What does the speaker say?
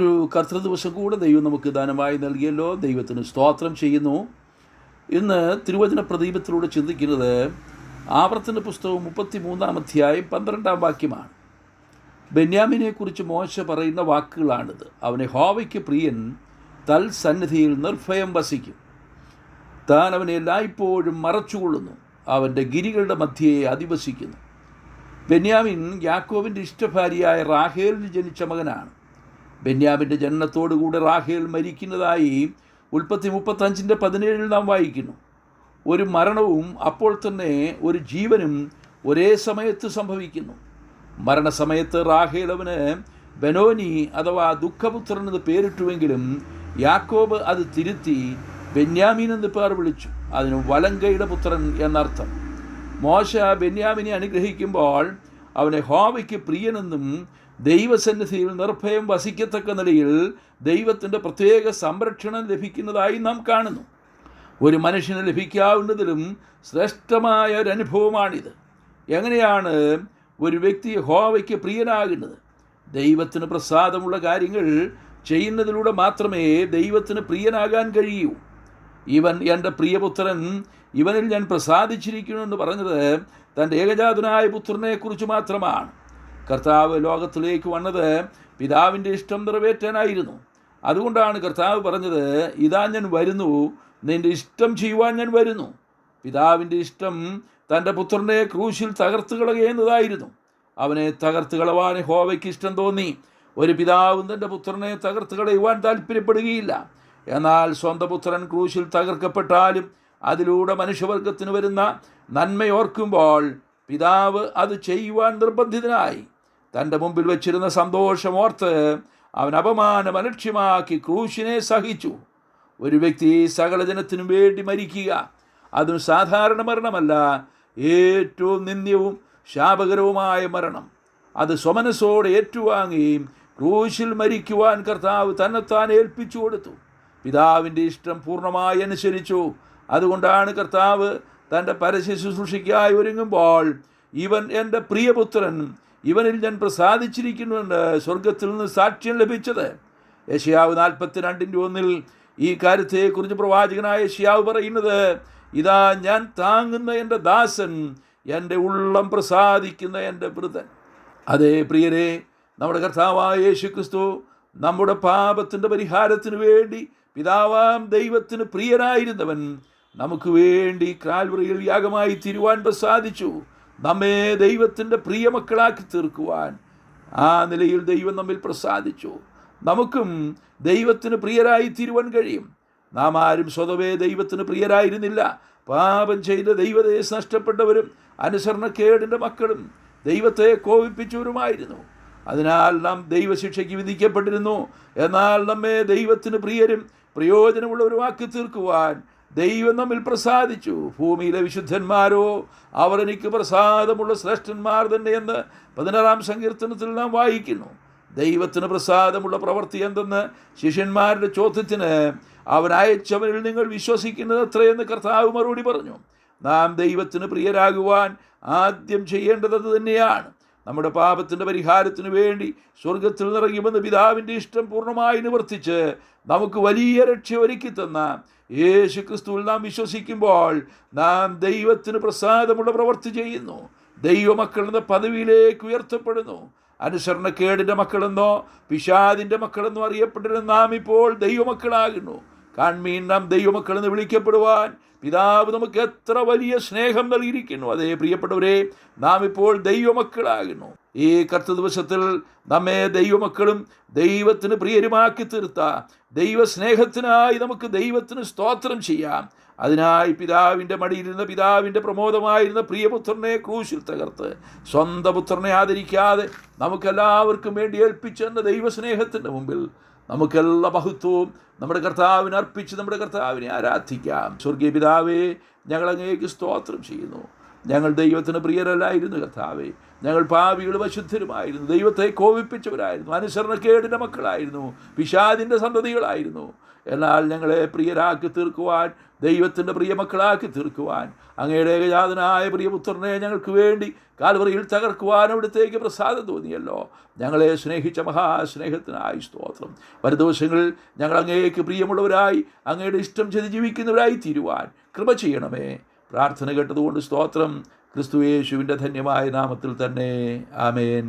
ഒരു കർത്തൃദിവസം കൂടെ ദൈവം നമുക്ക് ദാനമായി നൽകിയല്ലോ. ദൈവത്തിന് സ്തോത്രം ചെയ്യുന്നു. ഇന്ന് തിരുവചന പ്രദീപത്തിലൂടെ ചിന്തിക്കുന്നത് ആവർത്തന പുസ്തകം മുപ്പത്തി മൂന്നാം അധ്യായം പന്ത്രണ്ടാം വാക്യമാണ്. ബെന്യാമിനെക്കുറിച്ച് മോശ പറയുന്ന വാക്കുകളാണിത്. അവനെ ഹോവയ്ക്ക് പ്രിയൻ തൽ സന്നിധിയിൽ നിർഭയം വസിക്കും. താൻ അവനെ എല്ലായ്പ്പോഴും മറച്ചുകൊള്ളുന്നു. അവന്റെ ഗിരികളുടെ മധ്യയെ അധിവസിക്കുന്നു. ബെന്യാമിൻ യാക്കോവിന്റെ ഇഷ്ടഭാര്യയായ റാഹേലിന് ജനിച്ച മകനാണ്. ബെന്യാമിന്റെ ജനനത്തോടുകൂടി റാഹേൽ മരിക്കുന്നതായി ഉൽപ്പത്തി മുപ്പത്തഞ്ചിന്റെ പതിനേഴിൽ നാം വായിക്കുന്നു. ഒരു മരണവും അപ്പോൾ തന്നെ ഒരു ജീവനും ഒരേ സമയത്ത് സംഭവിക്കുന്നു. മരണസമയത്ത് റാഹേൽ അവന് ബനോനി അഥവാ ദുഃഖപുത്രൻ എന്ന് പേരിട്ടുവെങ്കിലും യാക്കോബ് അത് തിരുത്തി ബെന്യാമീൻ എന്ന് പേർ വിളിച്ചു. അതിന് വലങ്കയുടെ പുത്രൻ എന്നർത്ഥം. മോശ ബെന്യാമിനെ അനുഗ്രഹിക്കുമ്പോൾ അവനെ ഹോവയ്ക്ക് പ്രിയനെന്നും ദൈവസന്നിധിയിൽ നിർഭയം വസിക്കത്തക്ക നിലയിൽ ദൈവത്തിന്റെ പ്രത്യേക സംരക്ഷണം ലഭിക്കുന്നതായി നാം കാണുന്നു. ഒരു മനുഷ്യന് ലഭിക്കാവുന്നതിലും ശ്രേഷ്ഠമായ ഒരു അനുഭവമാണിത്. എങ്ങനെയാണ് ഒരു വ്യക്തി ഹോവയ്ക്ക് പ്രിയനാകുന്നത്? ദൈവത്തിന് പ്രസാദമുള്ള കാര്യങ്ങൾ ചെയ്യുന്നതിലൂടെ മാത്രമേ ദൈവത്തിന് പ്രിയനാകാൻ കഴിയൂ. ഇവൻ എന്റെ പ്രിയപുത്രൻ ഇവനിൽ ഞാൻ പ്രസാദിച്ചിരിക്കുന്നു എന്ന് പറഞ്ഞത് തന്റെ ഏകജാതനായ പുത്രനെക്കുറിച്ച് മാത്രമാണ്. കർത്താവ് ലോകത്തിലേക്ക് വന്നത് പിതാവിന്റെ ഇഷ്ടം നിറവേറ്റാനായിരുന്നു. അതുകൊണ്ടാണ് കർത്താവ് പറഞ്ഞത് ഇതാ ഞാൻ വരുന്നു നിന്റെ ഇഷ്ടം ചെയ്യുവാൻ ഞാൻ വരുന്നു. പിതാവിന്റെ ഇഷ്ടം തന്റെ പുത്രനെ ക്രൂശിൽ തകർത്ത് കളയുന്നതായിരുന്നു. അവനെ തകർത്ത് കളവാൻ ഹോവയ്ക്ക് ഇഷ്ടം തോന്നി. ഒരു പിതാവും തന്റെ പുത്രനെ തകർത്ത് കളയുവാൻ താല്പര്യപ്പെടുകയില്ല. എന്നാൽ സ്വന്തം പുത്രൻ ക്രൂശിൽ തകർക്കപ്പെട്ടാലും അതിലൂടെ മനുഷ്യവർഗത്തിന് വരുന്ന നന്മയോർക്കുമ്പോൾ പിതാവ് അത് ചെയ്യുവാൻ നിർബന്ധിതനായി. തന്റെ മുമ്പിൽ വെച്ചിരുന്ന സന്തോഷം സന്തോഷമോർത്ത് അവൻ അപമാനം അലക്ഷ്യമാക്കി ക്രൂശിനെ സഹിച്ചു. ഒരു വ്യക്തി സകല ജനത്തിനും വേണ്ടി മരിക്കുക അതും സാധാരണ മരണമല്ല ഏറ്റവും നിന്ദ്യവും ശാപകരവുമായ മരണം. അത് സ്വമനസ്സോടെ ഏറ്റുവാങ്ങുകയും ക്രൂശിൽ മരിക്കുവാൻ കർത്താവ് തന്നെത്താൻ ഏൽപ്പിച്ചു കൊടുത്തു. പിതാവിന്റെ ഇഷ്ടം പൂർണമായി അനുസരിച്ചു. അതുകൊണ്ടാണ് കർത്താവ് തന്റെ പരസ്യ ഒരുങ്ങുമ്പോൾ ഇവൻ എന്റെ പ്രിയപുത്രൻ ഇവനിൽ ഞാൻ പ്രസാദിച്ചിരിക്കുന്നുണ്ട്. സ്വർഗത്തിൽ നിന്ന് സാക്ഷ്യം ലഭിച്ചത്. യശയാവ് നാൽപ്പത്തിരണ്ടിന്റെ ഒന്നിൽ ഈ കാര്യത്തെക്കുറിച്ച് പ്രവാചകനായ യശയാവ് പറയുന്നത് ഇതാ ഞാൻ താങ്ങുന്ന എന്റെ ദാസൻ എന്റെ ഉള്ളം പ്രസാദിക്കുന്ന എന്റെ വൃതൻ. അതേ പ്രിയരെ നമ്മുടെ കർത്താവായ യേശു ക്രിസ്തു നമ്മുടെ പാപത്തിന്റെ പരിഹാരത്തിന് വേണ്ടി പിതാവാം ദൈവത്തിന് പ്രിയനായിരുന്നവൻ നമുക്ക് വേണ്ടി കാൽവറിയിൽ യാഗമായി തിരുവാൻ പ്രസാദിച്ചു. നമ്മെ ദൈവത്തിന്റെ പ്രിയമക്കളാക്കി തീർക്കുവാൻ ആ നിലയിൽ ദൈവം നമ്മിൽ പ്രസാദിച്ചു. നമുക്കും ദൈവത്തിന് പ്രിയരായി തീരുവാൻ കഴിയും. നാം ആരും സ്വതവേ ദൈവത്തിന് പ്രിയരായിരുന്നില്ല. പാപം ചെയ്ത ദൈവതയെ നഷ്ടപ്പെട്ടവരും അനുസരണക്കേടിന്റെ മക്കളും ദൈവത്തെ കോപിപ്പിച്ചവരുമായിരുന്നു. അതിനാൽ നാം ദൈവശിക്ഷയ്ക്ക് വിധിക്കപ്പെട്ടിരുന്നു. എന്നാൽ നമ്മെ ദൈവത്തിന് പ്രിയരും പ്രയോജനമുള്ളവരുമാക്കി തീർക്കുവാൻ ദൈവം നമ്മിൽ പ്രസാദിച്ചു. ഭൂമിയിലെ വിശുദ്ധന്മാരോ അവർ എനിക്ക് പ്രസാദമുള്ള ശ്രേഷ്ഠന്മാർ തന്നെ എന്ന് പതിനാറാം സങ്കീർത്തനത്തിൽ നാം വായിക്കുന്നു. ദൈവത്തിന് പ്രസാദമുള്ള പ്രവൃത്തി എന്തെന്ന് ശിഷ്യന്മാരുടെ ചോദ്യത്തിന് അവൻ നിങ്ങൾ വിശ്വസിക്കുന്നത് എത്രയെന്ന് കർത്താവ് മറുപടി പറഞ്ഞു. നാം ദൈവത്തിന് പ്രിയരാകുവാൻ ആദ്യം ചെയ്യേണ്ടത് തന്നെയാണ്. നമ്മുടെ പാപത്തിന്റെ പരിഹാരത്തിന് വേണ്ടി സ്വർഗത്തിൽ നിറങ്ങുമെന്ന് പിതാവിന്റെ ഇഷ്ടം പൂർണമായി നിവർത്തിച്ച് നമുക്ക് വലിയ രക്ഷ ഒരുക്കി തന്ന യേശു ക്രിസ്തുവിൽ നാം വിശ്വസിക്കുമ്പോൾ നാം ദൈവത്തിന് പ്രസാദമുള്ള പ്രവർത്തി ചെയ്യുന്നു. ദൈവമക്കൾ എന്ന പദവിയിലേക്ക് ഉയർത്തപ്പെടുന്നു. അനുസരണക്കേടിന്റെ മക്കളെന്നോ പിഷാദിന്റെ മക്കളെന്നോ അറിയപ്പെട്ടിരുന്ന നാം ഇപ്പോൾ ദൈവമക്കളാകുന്നു. കാൺമീൻ നാം ദൈവമക്കളെന്ന് വിളിക്കപ്പെടുവാൻ. പിതാവ് നമുക്ക് എത്ര വലിയ സ്നേഹം നൽകിയിരിക്കുന്നു. അതേ പ്രിയപ്പെട്ടവരെ നാം ഇപ്പോൾ ദൈവമക്കളാകുന്നു. ഈ കർത്ത ദിവസത്തിൽ നമ്മെ ദൈവമക്കളും ദൈവത്തിന് പ്രിയരുമാക്കി തീർത്ത ദൈവസ്നേഹത്തിനായി നമുക്ക് ദൈവത്തിന് സ്തോത്രം ചെയ്യാം. അതിനായി പിതാവിന്റെ മടിയിലിരുന്ന പിതാവിന്റെ പ്രമോദമായിരുന്ന പ്രിയപുത്രനെ ക്രൂശിൽ തകർത്ത് സ്വന്തം പുത്രനെ ആദരിക്കാതെ നമുക്കെല്ലാവർക്കും വേണ്ടി ഏൽപ്പിച്ചെന്ന ദൈവസ്നേഹത്തിന്റെ മുമ്പിൽ നമുക്കെല്ലാ മഹത്വവും നമ്മുടെ കർത്താവിനെ അർപ്പിച്ച് നമ്മുടെ കർത്താവിനെ ആരാധിക്കാം. സ്വർഗീയ പിതാവേ ഞങ്ങൾ അങ്ങേക്ക് സ്തോത്രം ചെയ്യുന്നു. ഞങ്ങൾ ദൈവത്തിന് പ്രിയരല്ലായിരുന്നു കർത്താവേ. ഞങ്ങൾ പാവികളും അശുദ്ധരുമായിരുന്നു ദൈവത്തെ കോപിപ്പിച്ചവരായിരുന്നു. അനുസരണക്കേടിന്റെ മക്കളായിരുന്നു. പിശാദിന്റെ സന്തതികളായിരുന്നു. എന്നാൽ ഞങ്ങളെ പ്രിയരാക്കി തീർക്കുവാൻ ദൈവത്തിന്റെ പ്രിയ മക്കളാക്കി തീർക്കുവാൻ അങ്ങയുടെ ഏകജാതനായ പ്രിയപുത്രനെ ഞങ്ങൾക്ക് വേണ്ടി കാൽവറിയിൽ തകർക്കുവാൻ അവിടുത്തേക്ക് പ്രസാദം തോന്നിയല്ലോ. ഞങ്ങളെ സ്നേഹിച്ച മഹാസ്നേഹത്തിനായി സ്തോത്രം. വരും ദിവസങ്ങളിൽ ഞങ്ങൾ അങ്ങേക്ക് പ്രിയമുള്ളവരായി അങ്ങയുടെ ഇഷ്ടം ചെയ്ത് ജീവിക്കുന്നവരായി തീരുവാൻ കൃപ ചെയ്യണമേ. പ്രാർത്ഥന കേട്ടതുകൊണ്ട് സ്തോത്രം ക്രിസ്തു യേശുവിന്റെ ധന്യമായ നാമത്തിൽ തന്നെ. ആമേൻ.